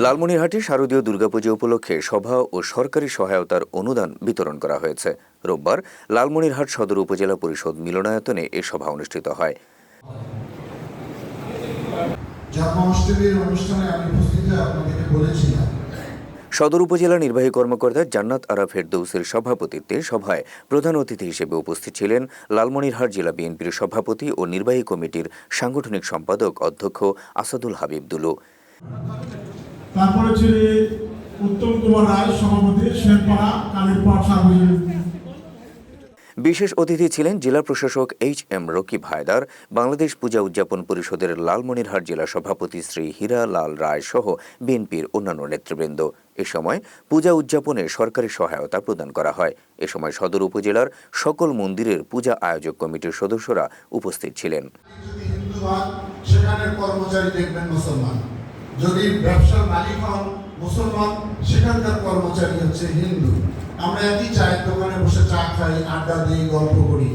লালমনিরহাটে শারদীয় দুর্গাপুজো উপলক্ষে সভা ও সরকারি সহায়তার অনুদান বিতরণ করা হয়েছে। রোববার লালমনিরহাট সদর উপজেলা পরিষদ মিলনায়তনে এ সভা অনুষ্ঠিত হয়। অনুষ্ঠানে আমি উপস্থিত আপনাদেরকে বলেছিলাম। সদর উপজেলা নির্বাহী কর্মকর্তা জান্নাত আরা ফেরদৌসের সভাপতিত্বে সভায় প্রধান অতিথি হিসেবে উপস্থিত ছিলেন লালমনিরহাট জেলা বিএনপির সভাপতি ও নির্বাহী কমিটির সাংগঠনিক সম্পাদক অধ্যক্ষ আসাদুল হাবিব দুলু। তারপরে ছিলেন উত্তম কুমার রায় সভাপতি শেরপাড়া কালীরপাড় সার্বজনীন বিশেষ অতিথি ছিলেন জেলা প্রশাসক এইচ এম রকিব হায়দার বাংলাদেশ পূজা উদযাপন পরিষদের লালমনিরহাট জেলা সভাপতি শ্রী হীরা লাল রায় সহ বিএনপির অন্যান্য নেতৃবৃন্দ। এ সময় পূজা উদযাপনে সরকারি সহায়তা প্রদান করা হয়। এ সময় সদর উপজেলার সকল মন্দিরের পূজা আয়োজক কমিটির সদস্যরা উপস্থিত ছিলেন। কর্মচারী দেখবেন মুসলমান। যদি ব্যবসার মালিক হন, মুসলমান, সেখানকার কর্মচারী হচ্ছে হিন্দু। আমরা একই চায়ের দোকানে বসে চা খাই, আড্ডা দিই, গল্প করি।